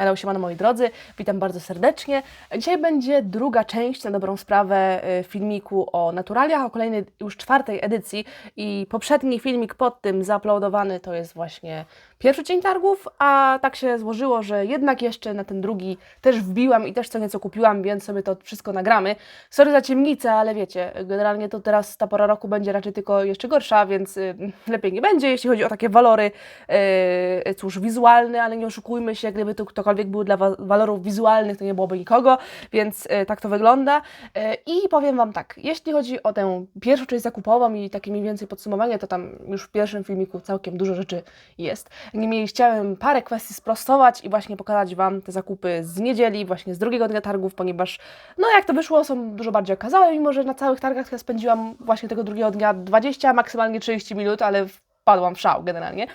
Hello, siemano moi drodzy, witam bardzo serdecznie. Dzisiaj będzie druga część na dobrą sprawę y, filmiku o naturaliach, o kolejnej już czwartej edycji i poprzedni filmik pod tym zauploadowany to jest właśnie pierwszy dzień targów, a tak się złożyło, że jednak jeszcze na ten drugi też wbiłam i też co nieco kupiłam, więc sobie to wszystko nagramy. Sorry za ciemnicę, ale wiecie, generalnie to teraz ta pora roku będzie raczej tylko jeszcze gorsza, więc y, lepiej nie będzie, jeśli chodzi o takie walory, y, cóż, wizualne, ale nie oszukujmy się, gdyby tu ktokolwiek był dla wa- walorów wizualnych, to nie byłoby nikogo, więc y, tak to wygląda. Y, I powiem Wam tak, jeśli chodzi o tę pierwszą część zakupową i takie mniej więcej podsumowanie, to tam już w pierwszym filmiku całkiem dużo rzeczy jest. Niemniej chciałem parę kwestii sprostować i właśnie pokazać Wam te zakupy z niedzieli, właśnie z drugiego dnia targów, ponieważ no jak to wyszło, są dużo bardziej okazałe, mimo że na całych targach ja spędziłam właśnie tego drugiego dnia 20, maksymalnie 30 minut, ale wpadłam w szał generalnie.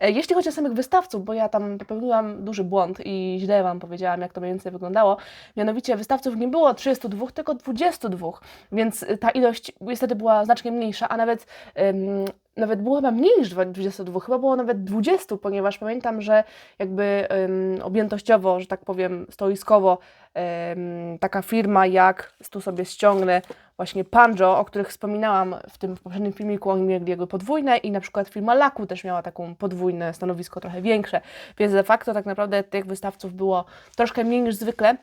E, Jeśli chodzi o samych wystawców, bo ja tam popełniłam duży błąd i źle Wam powiedziałam, jak to mniej więcej wyglądało, mianowicie wystawców nie było 32, tylko 22, więc ta ilość niestety była znacznie mniejsza, a nawet ym, nawet było chyba mniej niż 22, chyba było nawet 20, ponieważ pamiętam, że jakby ym, objętościowo, że tak powiem, stoiskowo, ym, taka firma jak, tu sobie ściągnę, właśnie Panjo, o których wspominałam w tym poprzednim filmiku, oni mieli jakby podwójne i na przykład firma Laku też miała taką podwójne stanowisko, trochę większe, więc de facto tak naprawdę tych wystawców było troszkę mniej niż zwykle,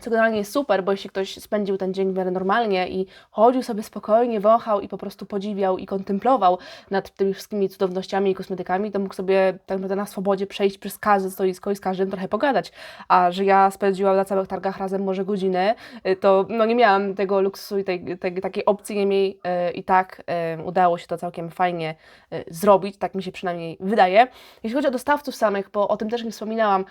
co generalnie jest super, bo jeśli ktoś spędził ten dzień w miarę normalnie i chodził sobie spokojnie, wąchał i po prostu podziwiał i kontemplował nad tymi wszystkimi cudownościami i kosmetykami, to mógł sobie tak naprawdę na swobodzie przejść przez każde stoisko i z każdym trochę pogadać. A że ja spędziłam na całych targach razem może godzinę, y, to no nie miałam tego luksusu i tej, tej, takiej opcji, niemniej y, i tak y, udało się to całkiem fajnie zrobić, tak mi się przynajmniej wydaje. Jeśli chodzi o dostawców samych, bo o tym też nie wspominałam,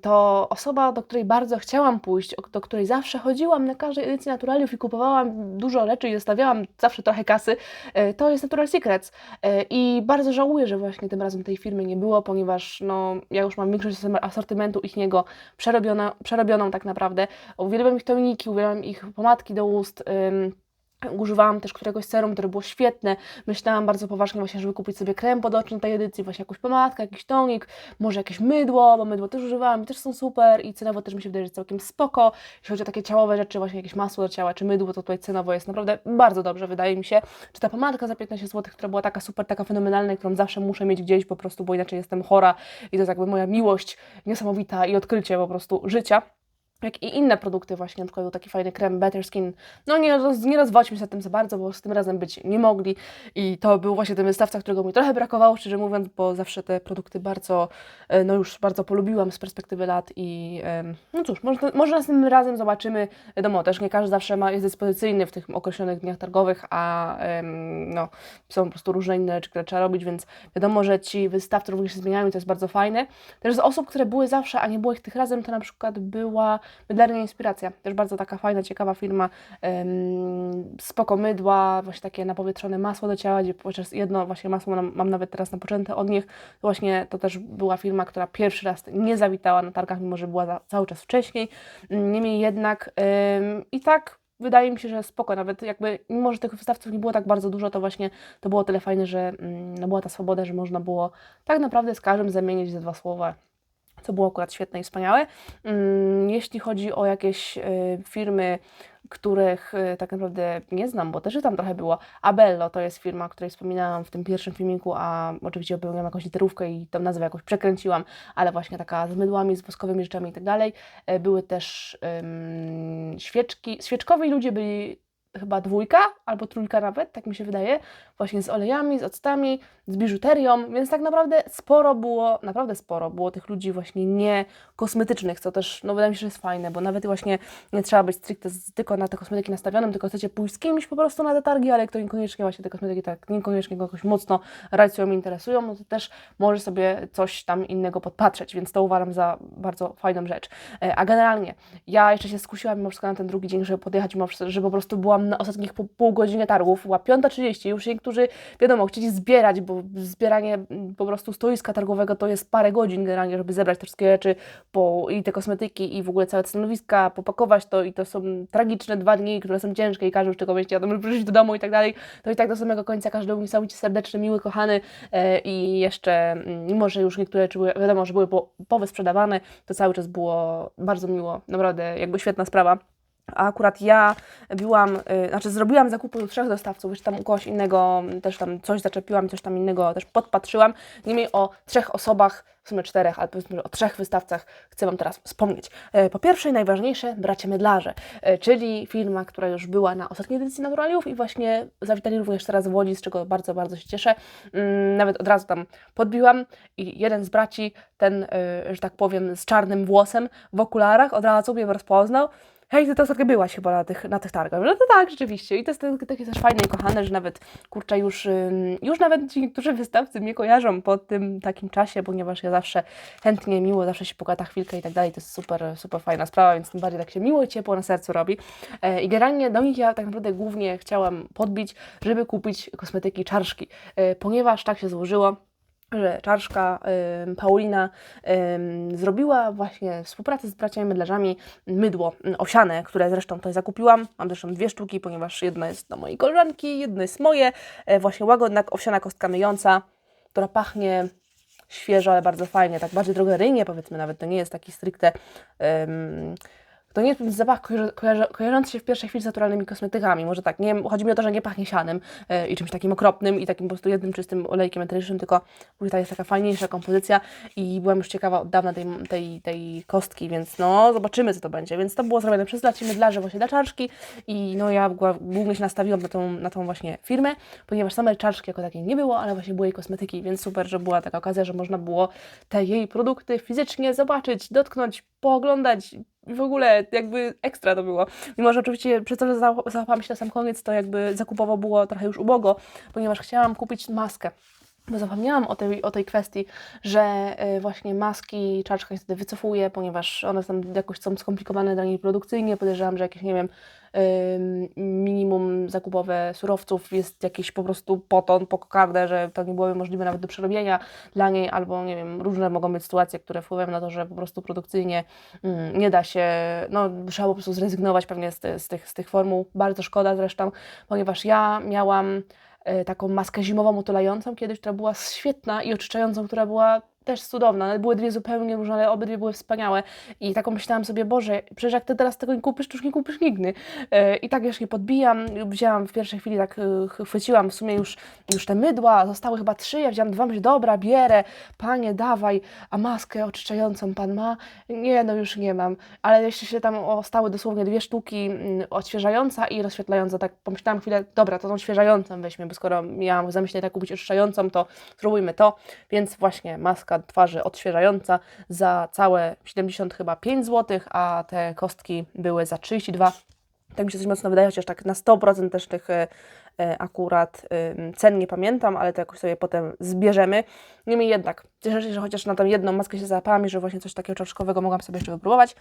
to osoba, do której bardzo chciałam pójść, o- do której zawsze chodziłam na każdej edycji Naturaliów i kupowałam dużo rzeczy i zostawiałam zawsze trochę kasy, y, to jest Natural Secrets. Y, I bardzo żałuję, że właśnie tym razem tej firmy nie było, ponieważ no, ja już mam większość asor- asortymentu ich niego przerobiona, przerobioną tak naprawdę. Uwielbiam ich toniki, uwielbiam ich pomadki do ust. Używałam też któregoś serum, które było świetne. Myślałam bardzo poważnie właśnie, żeby kupić sobie krem pod oczy na tej edycji, właśnie jakąś pomadkę, jakiś tonik, może jakieś mydło, bo mydło też używałam i też są super i cenowo też mi się wydaje, że całkiem spoko. Jeśli chodzi o takie ciałowe rzeczy, właśnie jakieś masło do ciała czy mydło, to tutaj cenowo jest naprawdę bardzo dobrze, wydaje mi się. Czy ta pomadka za 15 zł, która była taka super, taka fenomenalna, którą zawsze muszę mieć gdzieś po prostu, bo inaczej jestem chora i to jest jakby moja miłość niesamowita i odkrycie po prostu życia jak i inne produkty właśnie, na przykład taki fajny krem Better Skin. No nie, roz, nie rozwodźmy się tym za bardzo, bo z tym razem być nie mogli i to był właśnie ten wystawca, którego mi trochę brakowało, szczerze mówiąc, bo zawsze te produkty bardzo, e, no już bardzo polubiłam z perspektywy lat i no cóż, może, może następnym razem zobaczymy, wiadomo, też nie każdy zawsze ma, jest dyspozycyjny w tych określonych dniach targowych, a no, są po prostu różne inne rzeczy, które trzeba robić, więc wiadomo, że ci wystawcy również się zmieniają i to jest bardzo fajne. Też z osób, które były zawsze, a nie było ich tych razem, to na przykład była Mydlarnia Inspiracja, też bardzo taka fajna, ciekawa firma, spoko mydła, właśnie takie napowietrzone masło do ciała, gdzie chociaż jedno właśnie masło mam, nawet teraz napoczęte od nich, właśnie to też była firma, która pierwszy raz nie zawitała na targach, mimo że była za, cały czas wcześniej, niemniej jednak i tak wydaje mi się, że spoko, nawet jakby, mimo że tych wystawców nie było tak bardzo dużo, to właśnie to było tyle fajne, że mm, no była ta swoboda, że można było tak naprawdę z każdym zamienić ze dwa słowa co było akurat świetne i wspaniałe. Mm, Jeśli chodzi o jakieś y, firmy, których y, tak naprawdę nie znam, bo też tam trochę było. Abello to jest firma, o której wspominałam w tym pierwszym filmiku, a oczywiście popełniłam jakąś literówkę i tą nazwę jakoś przekręciłam, ale właśnie taka z mydłami, z woskowymi rzeczami i tak dalej. E, Były też ym, świeczki, świeczkowi ludzie byli chyba dwójka albo trójka nawet, tak mi się wydaje, właśnie z olejami, z octami, z biżuterią, więc tak naprawdę sporo było, naprawdę sporo było tych ludzi właśnie nie kosmetycznych, co też, no wydaje mi się, że jest fajne, bo nawet właśnie nie trzeba być stricte tylko na te kosmetyki nastawionym, tylko chcecie pójść z kimś po prostu na te targi, ale kto niekoniecznie właśnie te kosmetyki tak niekoniecznie go jakoś mocno racją interesują, no to też może sobie coś tam innego podpatrzeć, więc to uważam za bardzo fajną rzecz. E, A generalnie, ja jeszcze się skusiłam mimo wszystko na ten drugi dzień, żeby podjechać, mimo wszystko, żeby po prostu byłam na ostatnich pół, pół godziny targów, była 5.30, już niektórzy, wiadomo, chcieli zbierać, bo zbieranie mm, po prostu stoiska targowego to jest parę godzin generalnie, żeby zebrać te wszystkie rzeczy, po, i te kosmetyki, i w ogóle całe stanowiska, popakować to i to są tragiczne dwa dni, które są ciężkie i każdy już tylko myśli, ja to wrócić do domu i tak dalej, to i tak do samego końca każdy był niesamowicie serdeczny, miły, kochany e, i jeszcze, mm, mimo że już niektóre rzeczy były, wiadomo, że były po, powysprzedawane, to cały czas było bardzo miło, naprawdę jakby świetna sprawa. A akurat ja byłam, y, znaczy zrobiłam zakupy u trzech dostawców, jeszcze tam u kogoś innego też tam coś zaczepiłam, coś tam innego też podpatrzyłam. Niemniej o trzech osobach, w sumie czterech, ale powiedzmy, że o trzech wystawcach chcę Wam teraz wspomnieć. E, Po pierwsze najważniejsze, Bracia Mydlarze, e, czyli firma, która już była na ostatniej edycji Naturaliów i właśnie zawitali również teraz w Łodzi, z czego bardzo, bardzo się cieszę. Mm, Nawet od razu tam podbiłam i jeden z braci, ten, e, że tak powiem, z czarnym włosem w okularach, od razu mnie rozpoznał hej, ty to ostatnio byłaś chyba na tych, na tych targach. No to tak, rzeczywiście. I to jest takie, też fajne i kochane, że nawet, kurczę, już, już nawet ci niektórzy wystawcy mnie kojarzą po tym takim czasie, ponieważ ja zawsze chętnie, miło, zawsze się pogada chwilkę i tak dalej. To jest super, super fajna sprawa, więc tym bardziej tak się miło i ciepło na sercu robi. E, I generalnie do nich ja tak naprawdę głównie chciałam podbić, żeby kupić kosmetyki czarszki, e, ponieważ tak się złożyło, że Czarszka, ym, Paulina ym, zrobiła właśnie w współpracy z braciami mydlarzami mydło owsiane, które zresztą tutaj zakupiłam. Mam zresztą dwie sztuki, ponieważ jedna jest do mojej koleżanki, jedna jest moje. E, właśnie łagodna owsiana kostka myjąca, która pachnie świeżo, ale bardzo fajnie, tak bardziej drogeryjnie powiedzmy nawet, to nie jest taki stricte... ym, to nie jest zapach kojarzy, kojarzy, kojarzący się w pierwszej chwili z naturalnymi kosmetykami. Może tak, nie, chodzi mi o to, że nie pachnie sianem e, i czymś takim okropnym i takim po prostu jednym czystym olejkiem eterycznym, tylko tutaj jest taka fajniejsza kompozycja i byłam już ciekawa od dawna tej, tej, tej kostki, więc no zobaczymy co to będzie. Więc to było zrobione przez laci mydlarze właśnie dla czarszki i no ja głównie się nastawiłam na tą, na tą właśnie firmę, ponieważ samej czarszki jako takiej nie było, ale właśnie były jej kosmetyki, więc super, że była taka okazja, że można było te jej produkty fizycznie zobaczyć, dotknąć, pooglądać, w ogóle jakby ekstra to było. Mimo, że oczywiście przez to, że zała- załapałam się na sam koniec, to jakby zakupowo było trochę już ubogo, ponieważ chciałam kupić maskę. Bo zapomniałam o tej, o tej kwestii, że y, właśnie maski czarczka niestety wycofuje, ponieważ one tam jakoś są skomplikowane dla niej produkcyjnie. Podejrzewam, że jakieś, nie wiem, minimum zakupowe surowców jest jakiś po prostu poton, po kokardę, że to nie byłoby możliwe nawet do przerobienia dla niej, albo nie wiem, różne mogą być sytuacje, które wpływają na to, że po prostu produkcyjnie mm, nie da się, no trzeba po prostu zrezygnować pewnie z, z, tych, z tych formuł. Bardzo szkoda zresztą, ponieważ ja miałam e, taką maskę zimową otulającą kiedyś, która była świetna i oczyszczającą, która była też cudowna. One były dwie zupełnie różne, ale obydwie były wspaniałe. I taką myślałam sobie, Boże, przecież jak ty teraz tego nie kupisz, to już nie kupisz nigdy. E, I tak już je podbijam, wzięłam w pierwszej chwili, tak e, chwyciłam w sumie już, już te mydła, zostały chyba trzy, ja wzięłam dwa, myślę, dobra, bierę, panie, dawaj, a maskę oczyszczającą pan ma? Nie, no już nie mam. Ale jeszcze się tam ostały dosłownie dwie sztuki mm, odświeżająca i rozświetlająca. Tak pomyślałam chwilę, dobra, to tą odświeżającą weźmie, bo skoro miałam w zamyśle tak kupić oczyszczającą, to spróbujmy to. Więc właśnie maska twarzy odświeżająca za całe 70 chyba 5 zł, a te kostki były za 32 tak mi się coś mocno wydaje, chociaż tak na 100% też tych e, akurat em, cen nie pamiętam, ale to jakoś sobie potem zbierzemy. Niemniej jednak, cieszę się, że chociaż na tą jedną maskę się załapałam i że właśnie coś takiego czaczkowego mogłam sobie jeszcze wypróbować.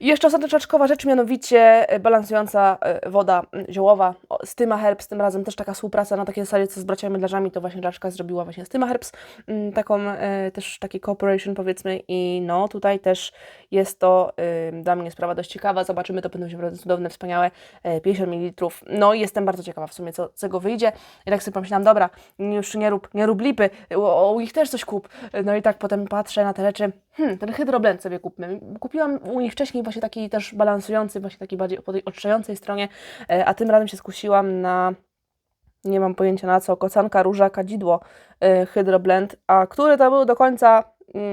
I jeszcze ostatnia czaczkowa rzecz, mianowicie e, balansująca e, woda m, ziołowa. Z Tyma Herbs, tym razem też taka współpraca na takiej zasadzie, co z braciami mydlarzami, to właśnie czaczka zrobiła właśnie z Tyma Herbs, m, taką e, też taki cooperation powiedzmy. I no tutaj też jest to dla mnie sprawa dość ciekawa, zobaczymy, to będą się naprawdę cudowne, wspaniałe, e, 50 ml, no i jestem bardzo ciekawa w sumie, co z tego wyjdzie. I tak sobie pomyślałam, dobra, już nie rób, nie rób lipy, u, u nich też coś kup, no i tak potem patrzę na te rzeczy, hmm, ten hydroblend sobie kupmy, kupiłam u nich wcześniej właśnie taki też balansujący, właśnie taki bardziej po tej oczyszczającej stronie, e, a tym razem się skusiłam na nie mam pojęcia na co, kocanka, róża, kadzidło, y, hydroblend, a który to był do końca,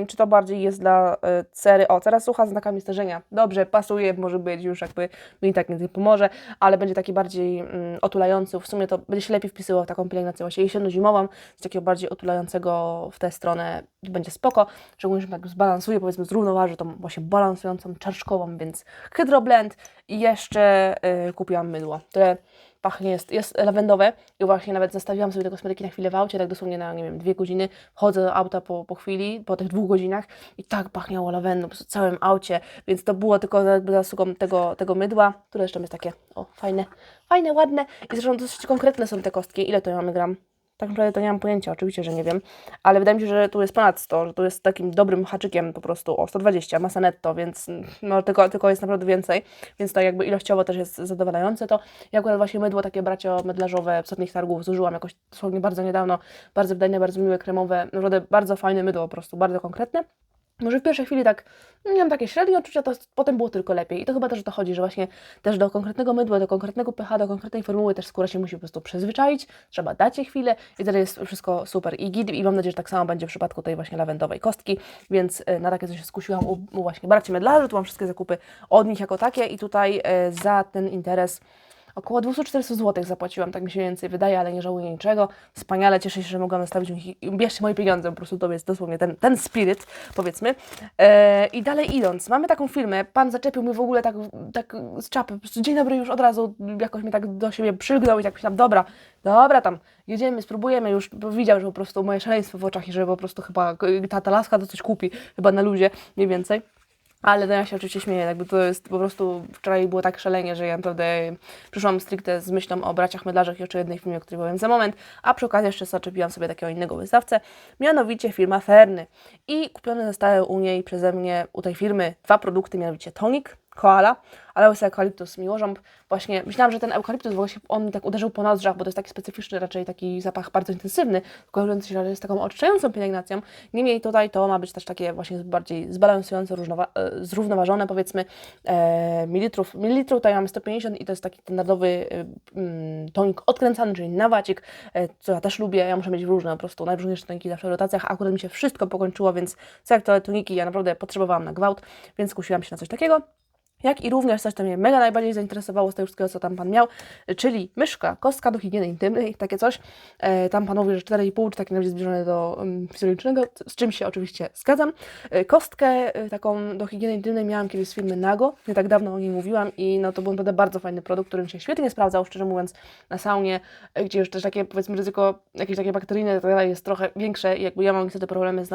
czy to bardziej jest dla y, cery, o, teraz sucha z znakami zderzenia, dobrze, pasuje, może być, już jakby mi tak nie pomoże, ale będzie taki bardziej mm, otulający, w sumie to będzie się lepiej wpisywał w taką pielęgnację właśnie jesienno-zimową, z takiego bardziej otulającego w tę stronę, będzie spoko, szczególnie, że tak zbalansuje, powiedzmy zrównoważy tą właśnie balansującą czarczkową, więc hydroblend i jeszcze y, kupiłam mydło, które pachnie, jest, jest lawendowe. I właśnie nawet zostawiłam sobie te kosmetyki na chwilę w aucie, tak dosłownie na, nie wiem, dwie godziny, wchodzę do auta po, po chwili, po tych dwóch godzinach i tak pachniało lawendą po całym aucie, więc to było tylko za za zasługą tego, tego mydła, które zresztą jest takie, o, fajne, fajne, ładne. I zresztą dosyć konkretne są te kostki, ile to mamy gram? Tak naprawdę to nie mam pojęcia, oczywiście, że nie wiem, ale wydaje mi się, że tu jest ponad 100, że tu jest takim dobrym haczykiem po prostu o 120, masa netto, więc no, tylko, tylko jest naprawdę więcej, więc tak jakby ilościowo też jest zadowalające to. Ja akurat właśnie mydło takie bracio mydlarzowe ostatnich targów zużyłam jakoś dosłownie bardzo niedawno, bardzo wydajne, bardzo miłe, kremowe, naprawdę bardzo fajne mydło po prostu, bardzo konkretne. Może w pierwszej chwili tak no, miałam takie średnie odczucia, to potem było tylko lepiej. I to chyba też o to chodzi, że właśnie też do konkretnego mydła, do konkretnego pH, do konkretnej formuły też skóra się musi po prostu przyzwyczaić, trzeba dać jej chwilę i wtedy jest wszystko super i git. I mam nadzieję, że tak samo będzie w przypadku tej właśnie lawendowej kostki, więc y, na takie coś się skusiłam u, u właśnie braci medlarzy, tu mam wszystkie zakupy od nich jako takie i tutaj y, za ten interes Około 240 zł zapłaciłam, tak mi się więcej wydaje, ale nie żałuję niczego. Wspaniale, cieszę się, że mogłam nastawić ich. Bierzcie moje pieniądze, po prostu to jest dosłownie ten, ten spirit, powiedzmy. E, I dalej idąc, mamy taką firmę, pan zaczepił mnie w ogóle tak, tak z czapy, po prostu dzień dobry już od razu jakoś mnie tak do siebie przylgnął i tak myślałam, dobra, dobra tam, jedziemy, spróbujemy już, widział, że po prostu moje szaleństwo w oczach i że po prostu chyba ta, ta laska to coś kupi, chyba na luzie mniej więcej. Ale no ja się oczywiście śmieję, jakby to jest po prostu, wczoraj było tak szalenie, że ja naprawdę przyszłam stricte z myślą o braciach medlarzach i jeszcze jednej filmie, o której powiem za moment, a przy okazji jeszcze zaczepiłam sobie takiego innego wystawcę, mianowicie firma Ferny. I kupione zostały u niej przeze mnie, u tej firmy, dwa produkty, mianowicie tonik, koala, aloes eukaliptus miłożąb. Właśnie myślałam, że ten eukaliptus właśnie on tak uderzył po nozdrzach, bo to jest taki specyficzny, raczej taki zapach bardzo intensywny, kojarzący się z taką oczyszczającą pielęgnacją. Niemniej tutaj to ma być też takie właśnie bardziej zbalansujące, e, zrównoważone powiedzmy e, mililitrów. Mililitrów tutaj mamy 150 i to jest taki standardowy e, mm, tonik odkręcany, czyli nawacik, e, co ja też lubię. Ja muszę mieć różne po prostu, najróżniejsze toniki zawsze w rotacjach. Akurat mi się wszystko pokończyło, więc co jak to toniki ja naprawdę potrzebowałam na gwałt, więc skusiłam się na coś takiego jak i również coś, co mnie mega najbardziej zainteresowało z tego wszystkiego, co tam Pan miał, czyli myszka, kostka do higieny intymnej, takie coś. E, tam Pan mówi, że 4,5, czy takie najbardziej zbliżone do um, fizjologicznego, z czym się oczywiście zgadzam. E, kostkę e, taką do higieny intymnej miałam kiedyś z firmy Nago, nie tak dawno o niej mówiłam i no to był naprawdę bardzo fajny produkt, który mi się świetnie sprawdzał, szczerze mówiąc, na saunie, e, gdzie już też takie, powiedzmy, ryzyko jakieś takie bakteryjne tak dalej jest trochę większe i jakby ja mam niestety problemy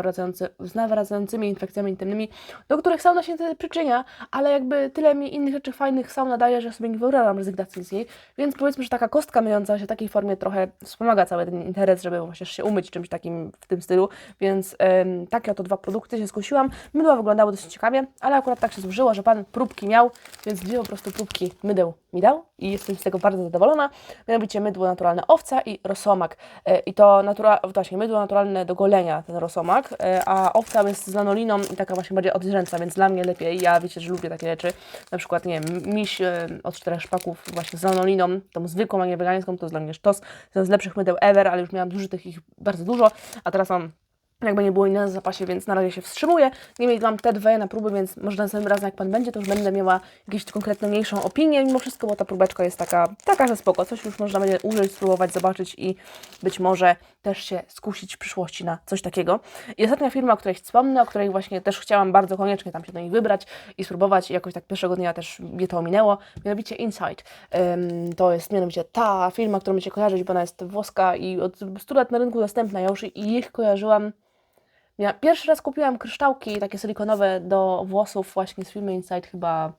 z nawracającymi infekcjami intymnymi, do których sauna się niestety przyczynia, ale jakby tyle mi innych rzeczy fajnych sauna daje, że sobie nie wyobrażam rezygnacji z niej, więc powiedzmy, że taka kostka myjąca się w takiej formie trochę wspomaga cały ten interes, żeby właśnie się umyć czymś takim w tym stylu, więc ym, takie oto dwa produkty się skusiłam. Mydła wyglądały dosyć ciekawie, ale akurat tak się złożyło, że Pan próbki miał, więc dwie po prostu próbki mydeł mi dał i jestem z tego bardzo zadowolona. Mianowicie mydło naturalne owca i rosomak. E, I to natura właśnie mydło naturalne do golenia, ten rosomak, e, a owca jest z lanoliną i taka właśnie bardziej odzręca, więc dla mnie lepiej. Ja wiecie, że lubię takie rzeczy. Na przykład, nie wiem, miś e, od czterech szpaków właśnie z lanoliną, tą zwykłą, a nie wegańską, to jest dla mnie sztos. To jest z lepszych mydeł ever, ale już miałam zużytych ich bardzo dużo, a teraz mam jakby nie było innego w zapasie, więc na razie się wstrzymuję. Niemniej mam te dwie na próby, więc może następnym razem jak Pan będzie, to już będę miała jakąś konkretną, mniejszą opinię mimo wszystko, bo ta próbeczka jest taka, taka, że spoko. Coś już można będzie użyć, spróbować, zobaczyć i być może też się skusić w przyszłości na coś takiego. I ostatnia firma, o której wspomnę, o której właśnie też chciałam bardzo koniecznie tam się do niej wybrać i spróbować i jakoś tak pierwszego dnia też mnie to ominęło, mianowicie Insight. Um, to jest mianowicie ta firma, którą mi się kojarzyć, bo ona jest włoska i od 100 lat na rynku dostępna. Ja już ich kojarzyłam ja pierwszy raz kupiłam kryształki takie silikonowe do włosów właśnie z firmy Inside chyba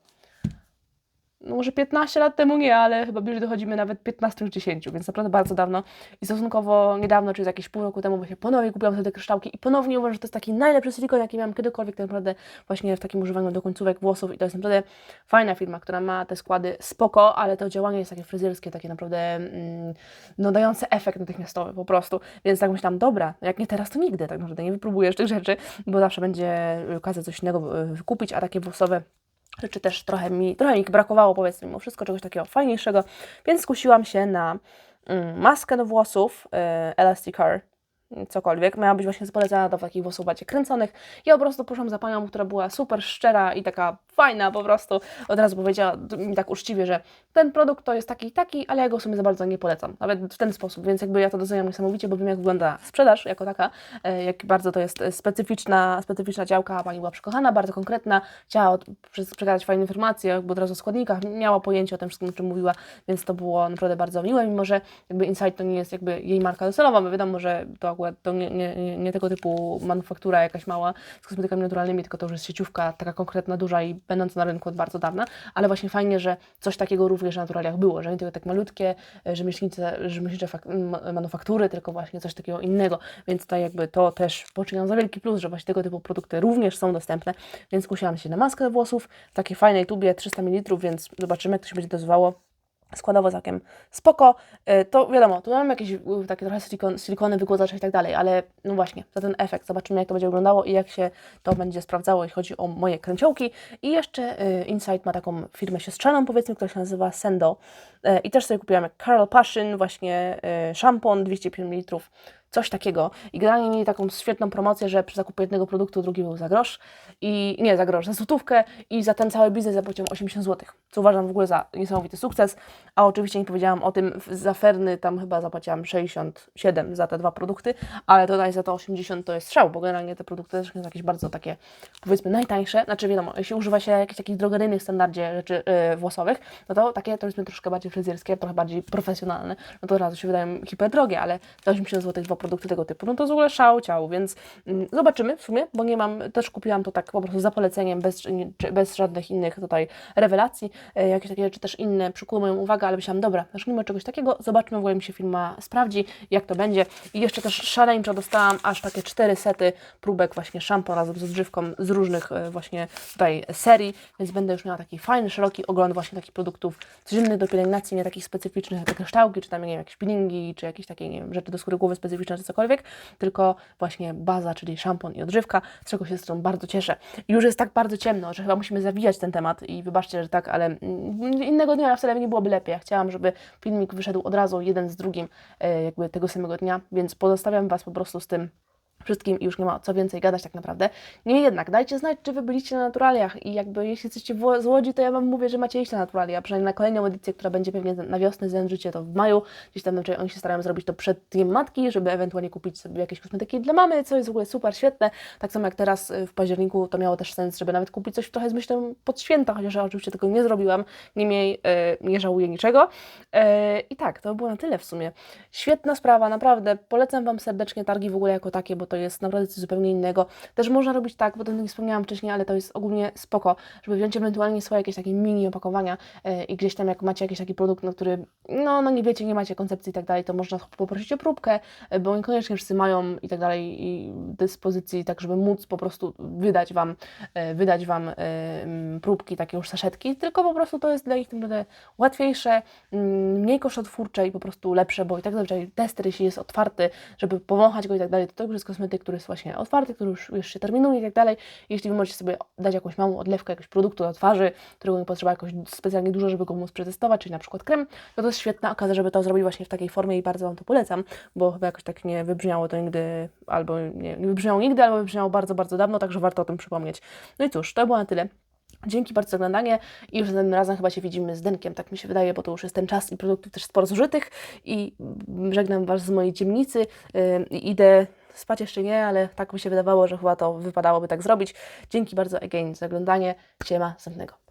no może 15 lat temu nie, ale chyba bliżej dochodzimy nawet 15 czy 10, więc naprawdę bardzo dawno i stosunkowo niedawno, czy z jakieś pół roku temu właśnie ponownie kupiłam te kryształki i ponownie uważam, że to jest taki najlepszy silikon, jaki miałam kiedykolwiek tak naprawdę właśnie w takim używaniu do końcówek włosów i to jest naprawdę fajna firma, która ma te składy spoko, ale to działanie jest takie fryzjerskie, takie naprawdę mm, no dające efekt natychmiastowy po prostu, więc tak myślałam, dobra, jak nie teraz, to nigdy tak naprawdę nie wypróbujesz tych rzeczy, bo zawsze będzie okazja coś innego kupić, a takie włosowe rzeczy też trochę mi, trochę mi brakowało, powiedzmy, mimo wszystko czegoś takiego fajniejszego, więc skusiłam się na mm, maskę do włosów y, Elasticar, cokolwiek. Miała być właśnie polecana do takich włosów bardziej kręconych. Ja po prostu poszłam za panią, która była super szczera i taka fajna po prostu. Od razu powiedziała mi tak uczciwie, że ten produkt to jest taki i taki, ale ja go w sumie za bardzo nie polecam. Nawet w ten sposób, więc jakby ja to doceniam niesamowicie, bo wiem jak wygląda sprzedaż jako taka, e, jak bardzo to jest specyficzna, specyficzna działka, pani była przekochana, bardzo konkretna, chciała przekazać fajne informacje, jakby od razu o składnikach, miała pojęcie o tym wszystkim, o czym mówiła, więc to było naprawdę bardzo miłe, mimo że jakby Insight to nie jest jakby jej marka docelowa, bo wiadomo, że to akurat to nie, nie, nie tego typu manufaktura jakaś mała z kosmetykami naturalnymi, tylko to już jest sieciówka taka konkretna, duża i będąca na rynku od bardzo dawna, ale właśnie fajnie, że coś takiego również na naturaliach było, że nie tylko tak malutkie e, rzemieślnicze, rzemieślnicze manufaktury, tylko właśnie coś takiego innego, więc tutaj jakby to też poczyniam za wielki plus, że właśnie tego typu produkty również są dostępne, więc kusiłam się na maskę włosów w takiej fajnej tubie 300 ml, więc zobaczymy jak to się będzie dozowało składowo całkiem spoko. E, To wiadomo, tu mam jakieś y, takie trochę silikon, silikony, wygłodzacze i tak dalej, ale no właśnie, za ten efekt zobaczymy jak to będzie wyglądało i jak się to będzie sprawdzało, jeśli chodzi o moje kręciołki. I jeszcze y, Insight ma taką firmę siostrzaną, powiedzmy, która się nazywa Sendo i też sobie kupiłam jak Carol Passion, właśnie y, szampon 250 ml, coś takiego. I generalnie mieli taką świetną promocję, że przy zakupie jednego produktu drugi był za grosz i nie za grosz, za złotówkę i za ten cały biznes zapłaciłam 80 zł, co uważam w ogóle za niesamowity sukces. A oczywiście nie powiedziałam o tym, za Ferny tam chyba zapłaciłam 67 za te dwa produkty, ale tutaj za to 80 to jest strzał, bo generalnie te produkty też są jakieś bardzo takie, powiedzmy, najtańsze. Znaczy wiadomo, jeśli używa się jakichś takich drogeryjnych standardzie rzeczy yy, włosowych, no to takie to troszkę bardziej fryzjerskie, trochę bardziej profesjonalne, no to od razu się wydają hiperdrogie, ale za 80 zł dwa produkty tego typu, no to w ogóle szał ciał, więc mm, zobaczymy w sumie, bo nie mam, też kupiłam to tak po prostu za poleceniem, bez, bez żadnych innych tutaj rewelacji, e, jakieś takie rzeczy też inne przykuły moją uwagę, ale myślałam, dobra, zacznijmy czegoś takiego, zobaczmy, w ogóle mi się firma sprawdzi, jak to będzie i jeszcze też szaleńczo dostałam aż takie cztery sety próbek właśnie szampon razem z odżywką z różnych e, właśnie tutaj serii, więc będę już miała taki fajny, szeroki ogląd właśnie takich produktów codziennych do pielęgnacji, nie takich specyficznych jak takie kształki, czy tam nie wiem, jakieś peelingi, czy jakieś takie, nie wiem, rzeczy do skóry głowy specyficzne, czy cokolwiek, tylko właśnie baza, czyli szampon i odżywka, z czego się zresztą bardzo cieszę. Już jest tak bardzo ciemno, że chyba musimy zawijać ten temat i wybaczcie, że tak, ale mm, innego dnia wcale nie byłoby lepiej. Ja chciałam, żeby filmik wyszedł od razu jeden z drugim, e, jakby tego samego dnia, więc pozostawiam Was po prostu z tym wszystkim i już nie ma co więcej gadać tak naprawdę. Niemniej jednak, dajcie znać, czy Wy byliście na naturaliach i jakby jeśli jesteście w- z Łodzi, to ja Wam mówię, że macie iść na naturalia, przynajmniej na kolejną edycję, która będzie pewnie na wiosnę, zężycie to w maju, gdzieś tam, znaczy oni się starają zrobić to przed Dniem Matki, żeby ewentualnie kupić sobie jakieś kosmetyki dla mamy, co jest w ogóle super, świetne, tak samo jak teraz y, w październiku to miało też sens, żeby nawet kupić coś trochę z myślą pod święta, chociaż ja oczywiście tego nie zrobiłam, niemniej y, nie żałuję niczego. Y, I tak, to było na tyle w sumie. Świetna sprawa, naprawdę. Polecam Wam serdecznie targi w ogóle jako takie, bo to jest naprawdę coś zupełnie innego. Też można robić tak, bo o tym nie wspomniałam wcześniej, ale to jest ogólnie spoko, żeby wziąć ewentualnie swoje jakieś takie mini opakowania e, i gdzieś tam jak macie jakiś taki produkt, na który no, no nie wiecie, nie macie koncepcji i tak dalej, to można poprosić o próbkę, e, bo niekoniecznie wszyscy mają i tak dalej i dyspozycji, tak żeby móc po prostu wydać Wam, e, wydać Wam mm, próbki, takie już saszetki, tylko po prostu to jest dla nich naprawdę łatwiejsze, mm, mniej kosztotwórcze i po prostu lepsze, bo i tak zazwyczaj tester, jeśli jest otwarty, żeby powąchać go i tak dalej, to to już jest kosmetyk, który jest właśnie otwarty, który już, już się terminuje i tak dalej. Jeśli Wy możecie sobie dać jakąś małą odlewkę jakiegoś produktu do twarzy, którego nie potrzeba jakoś specjalnie dużo, żeby go móc przetestować, czyli na przykład krem, no to jest świetna okazja, żeby to zrobić właśnie w takiej formie i bardzo Wam to polecam, bo chyba jakoś tak nie wybrzmiało to nigdy, albo nie, nie wybrzmiało nigdy, albo wybrzmiało bardzo, bardzo dawno, także warto o tym przypomnieć. No i cóż, to było na tyle. Dzięki bardzo za oglądanie i już następnym razem chyba się widzimy z Denkiem, tak mi się wydaje, bo to już jest ten czas i produktów też sporo zużytych i żegnam Was z mojej ciemnicy yy, i idę spać jeszcze nie, ale tak mi się wydawało, że chyba to wypadałoby tak zrobić. Dzięki bardzo again za oglądanie, siema, następnego.